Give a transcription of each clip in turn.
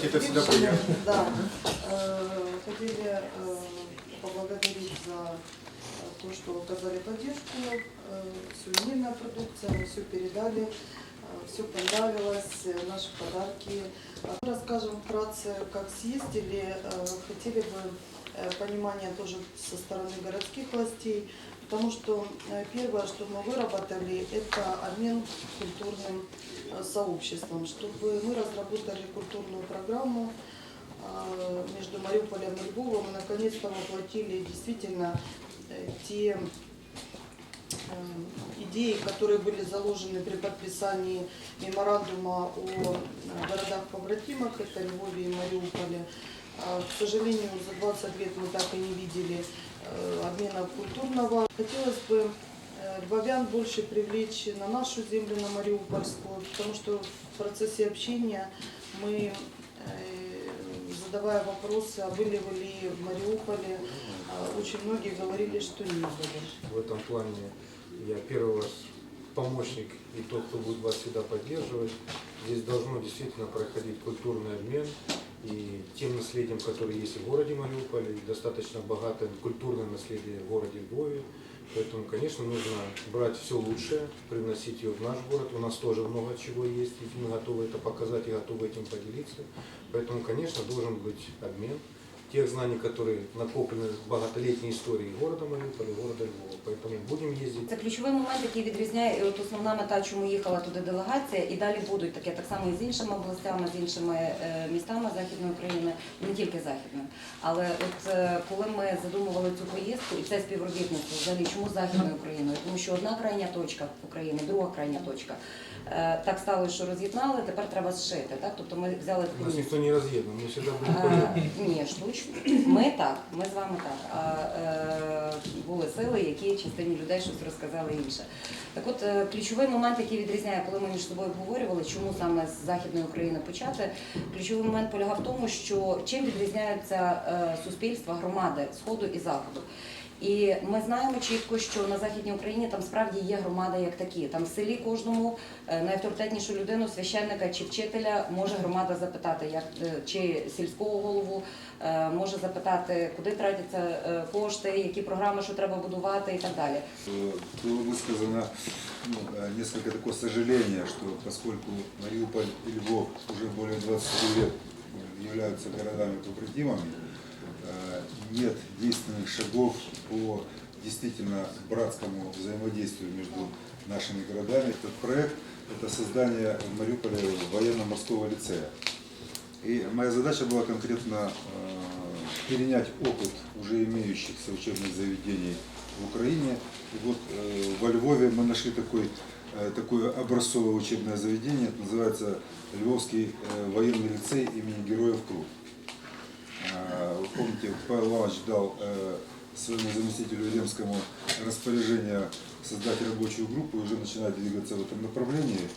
всегда приятно. Да. Э, Хотели э, поблагодарить за э, то, что оказали поддержку. Сувенирная продукция, мы все передали, все понравилось, наши подарки. А Расскажем вкратце, как съездили. Хотели бы понимания тоже со стороны городских властей, потому что э, первое, что мы выработали, это обмен культурным э, сообществом, чтобы мы разработали культурную программу э, между Мариуполем и Львовом и наконец-то воплотили действительно те идеи, которые были заложены при подписании меморандума о городах-побратимах, это Львове и Мариуполе. А, К сожалению, за 20 лет мы так и не видели э, обмена культурного. Хотелось бы э, львовян больше привлечь на нашу землю, на Мариупольскую, потому что в процессе общения мы, э, задавая вопросы, а были ли в Мариуполе, а, очень многие говорили, что не были. В этом плане я первый вас помощник и тот, кто будет вас всегда поддерживать. Здесь должно действительно проходить культурный обмен и тем наследием, которое есть в городе Мариуполе, и достаточно богатое культурное наследие в городе Львове. Поэтому, конечно, нужно брать все лучшее, привносить ее в наш город. У нас тоже много чего есть, и мы готовы это показать и готовы этим поделиться. Поэтому, конечно, должен быть обмен тех знаний, которые накоплены в багатолетней истории города Мариуполя, города Львова. Поэтому будем ездить. Це ключовий момент, який відрізняє і от основна мета, чому їхала туди делегація, і далі будуть таке так само і з іншими областями, з іншими е, містами Західної України, не тільки Західної. Але от е, коли ми задумували цю поїздку і це співробітництво, взагалі чому з Західною Україною? Тому що одна крайня точка України, друга крайня точка. Е, Так стало, що роз'єднали, тепер треба зшити. Так? Тобто ми взяли таку Нас никто не мы всегда будем Е. Ні, штучно. Ми так, ми з вами так. А е, були сили, які частині людей щось розказали інше. Так от е, ключовий момент, який відрізняє, коли ми між собою обговорювали, чому саме з Західної України почати, ключовий момент полягав в тому, що чим відрізняються е, суспільства, громади Сходу і Заходу. І ми знаємо чітко, що на Західній Україні там справді є громади як такі. Там в селі кожному е, найавторитетнішу людину, священника чи вчителя може громада запитати, як е, чи сільського голову е, може запитати, куди тратяться е, кошти, які програми, що треба будувати і так далі. Э, Было высказано ну, э, несколько такое сожаление, что поскольку Мариуполь и Львов уже более 20 лет являются городами-побратимами, э, нет действенных шагов по действительно братскому взаимодействию между нашими городами. Этот проект – это создание в Мариуполе военно-морского лицея. И моя задача была конкретно э, перенять опыт уже имеющихся учебных заведений в Украине. И вот э, во Львове мы нашли такой, э, такое образцовое учебное заведение, это называется Львовский э, военный лицей имени Героев Крут. А, Вы помните, Павел Иванович дал э, своему заместителю Ремскому распоряжение создать рабочую группу и уже начинать двигаться в этом направлении.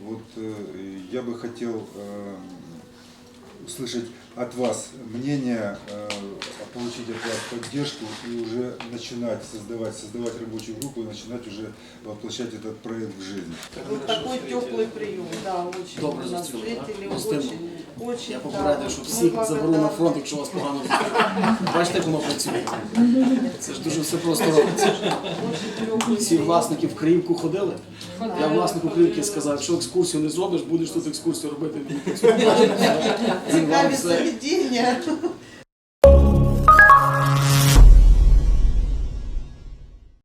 Вот э, я бы хотел э, услышать от вас мнение, э, получить от вас поддержку и уже начинать создавать, создавать рабочую группу и начинать уже воплощать этот проект в жизнь. Вот такой теплый прием, да, очень Добре нас зустріли, встретили, да? Гостинно. очень, очень, Я да. попередив, що Мы всіх заберу на благодарны. фронт, якщо у вас погано буде. Бачите, як воно працює. Це ж дуже все просто робиться. Очень теплый Всі прием. власники в Криївку ходили. Я власнику Криївки сказав, якщо екскурсію не зробиш, будеш тут екскурсію робити. цікаві заведення.